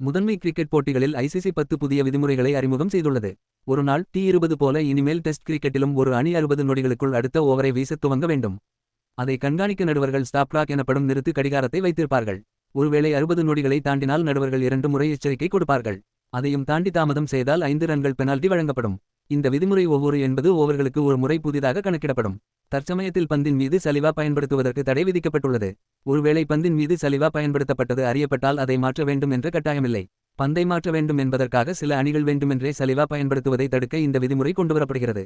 முதன்மை கிரிக்கெட் போட்டிகளில் ஐசிசி பத்து புதிய விதிமுறைகளை அறிமுகம் செய்துள்ளது. ஒரு நாள் டி இருபது போல இனிமேல் டெஸ்ட் கிரிக்கெட்டிலும் ஒரு அணி அறுபது நொடிகளுக்குள் அடுத்த ஓவரை வீசத் துவங்க வேண்டும். அதை கண்காணிக்க நடுவர்கள் ஸ்டாப் கிளாக் எனப்படும் நிறுத்து கடிகாரத்தை வைத்திருப்பார்கள். ஒருவேளை அறுபது நொடிகளை தாண்டினால் நடுவர்கள் இரண்டு முறை எச்சரிக்கை கொடுப்பார்கள். அதையும் தாண்டி தாமதம் செய்தால் ஐந்து ரன்கள் பெனால்டி வழங்கப்படும். இந்த விதிமுறை ஒவ்வொரு என்பது ஓவர்களுக்கு ஒரு முறை புதிதாக கணக்கிடப்படும். தற்சமயத்தில் பந்தின் மீது சலிவா பயன்படுத்துவதற்கு தடை விதிக்கப்பட்டுள்ளது. ஒருவேளை பந்தின் மீது சலிவா பயன்படுத்தப்பட்டது அறியப்பட்டால் அதை மாற்ற வேண்டும் என்ற கட்டாயமில்லை. பந்தை மாற்ற வேண்டும் என்பதற்காக சில அணிகள் வேண்டுமென்றே சலிவா பயன்படுத்துவதை தடுக்க இந்த விதிமுறை கொண்டுவரப்படுகிறது.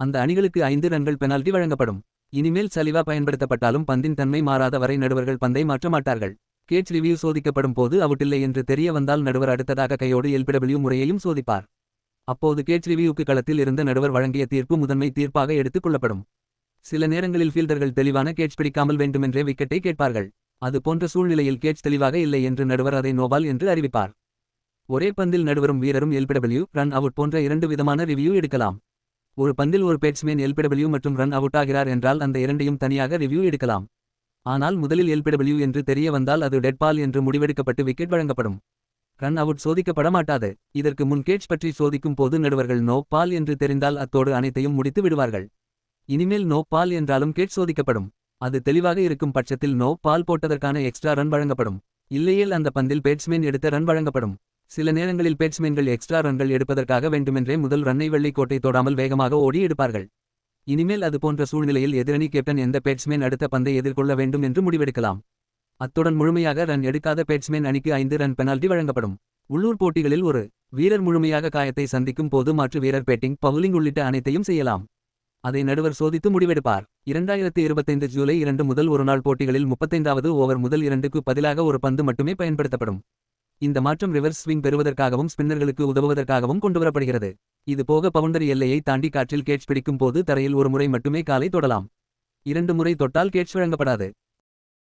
அந்த அணிகளுக்கு ஐந்து ரன்கள் பெனால்டி வழங்கப்படும். இனிமேல் சலிவா பயன்படுத்தப்பட்டாலும் பந்தின் தன்மை மாறாத வரை நடுவர்கள் பந்தை மாற்ற மாட்டார்கள். கேட்ச் ரிவ்யூ சோதிக்கப்படும் போது அவுட்டில்லை என்று தெரிய வந்தால் நடுவர் அடுத்ததாக கையோடு எல்பிடபிள்யூ முறையையும் சோதிப்பார். அப்போது கேட்ச் ரிவ்யூக்கு களத்தில் இருந்த நடுவர் வழங்கிய தீர்ப்பு முதன்மை தீர்ப்பாக எடுத்துக் கொள்ளப்படும். சில நேரங்களில் ஃபீல்டர்கள் தெளிவான கேட்ச் பிடிக்காமல் வேண்டுமென்றே விக்கெட்டை கேட்பார்கள். அது போன்ற சூழ்நிலையில் கேட்ச் தெளிவாக இல்லை என்று நடுவர் அதை நோபால் என்று அறிவிப்பார். ஒரே பந்தில் நடுவரும் வீரரும் எல்பிடபிள்யூ ரன் அவுட் போன்ற இரண்டு விதமான ரிவ்யூ எடுக்கலாம். ஒரு பந்தில் ஒரு பேட்ஸ்மேன் எல்பிடபிள்யூ மற்றும் ரன் அவுட் ஆகிறார் என்றால் அந்த இரண்டையும் தனியாக ரிவ்யூ எடுக்கலாம். ஆனால் முதலில் எல்பிடபிள்யூ என்று தெரிய வந்தால் அது டெட்பால் என்று முடிவெடுக்கப்பட்டு விக்கெட் வழங்கப்படும். ரன் அவுட் சோதிக்கப்பட மாட்டாது. இதற்கு முன் கேட்ச் பற்றி சோதிக்கும் போது நடுவர்கள் நோ பால் என்று தெரிந்தால் அத்தோடு அனைத்தையும் முடித்து விடுவார்கள். இனிமேல் நோ பால் என்றாலும் கேட் சோதிக்கப்படும். அது தெளிவாக இருக்கும் பட்சத்தில் நோ பால் போட்டதற்கான எக்ஸ்ட்ரா ரன் வழங்கப்படும். இல்லையேல் அந்த பந்தில் பேட்ஸ்மேன் எடுத்த ரன் வழங்கப்படும். சில நேரங்களில் பேட்ஸ்மேன்கள் எக்ஸ்ட்ரா ரன்கள் எடுப்பதற்காக வேண்டுமென்றே முதல் ரன்னை வெள்ளிக்கோட்டை தொடாமல் வேகமாக ஓடி எடுப்பார்கள். இனிமேல் அது போன்ற சூழ்நிலையில் எதிரணி கேப்டன் எந்த பேட்ஸ்மேன் அடுத்த பந்தை எதிர்கொள்ள வேண்டும் என்று முடிவெடுக்கலாம். அத்துடன் முழுமையாக ரன் எடுக்காத பேட்ஸ்மேன் அணிக்கு ஐந்து ரன் பெனால்டி வழங்கப்படும். உள்ளூர் போட்டிகளில் ஒரு வீரர் முழுமையாக காயத்தை சந்திக்கும் போது மாற்று வீரர் பேட்டிங் பவுலிங் உள்ளிட்ட அனைத்தையும் செய்யலாம். அதை நடுவர் சோதித்து முடிவெடுப்பார். இரண்டாயிரத்து இருபத்தைந்து ஜூலை இரண்டு முதல் ஒருநாள் போட்டிகளில் முப்பத்தைந்தாவது ஓவர் முதல் இரண்டுக்கு பதிலாக ஒரு பந்து மட்டுமே பயன்படுத்தப்படும். இந்த மாற்றம் ரிவர்ஸ் ஸ்விங் பெறுவதற்காகவும் ஸ்பின்னர்களுக்கு உதவுவதற்காகவும் கொண்டுவரப்படுகிறது. இது போக பவுண்டரி எல்லையை தாண்டி காற்றில் கேட்ச் பிடிக்கும் போது தரையில் ஒரு முறை மட்டுமே காலை தொடலாம். இரண்டு முறை தொட்டால் கேட்ச் வழங்கப்படாது.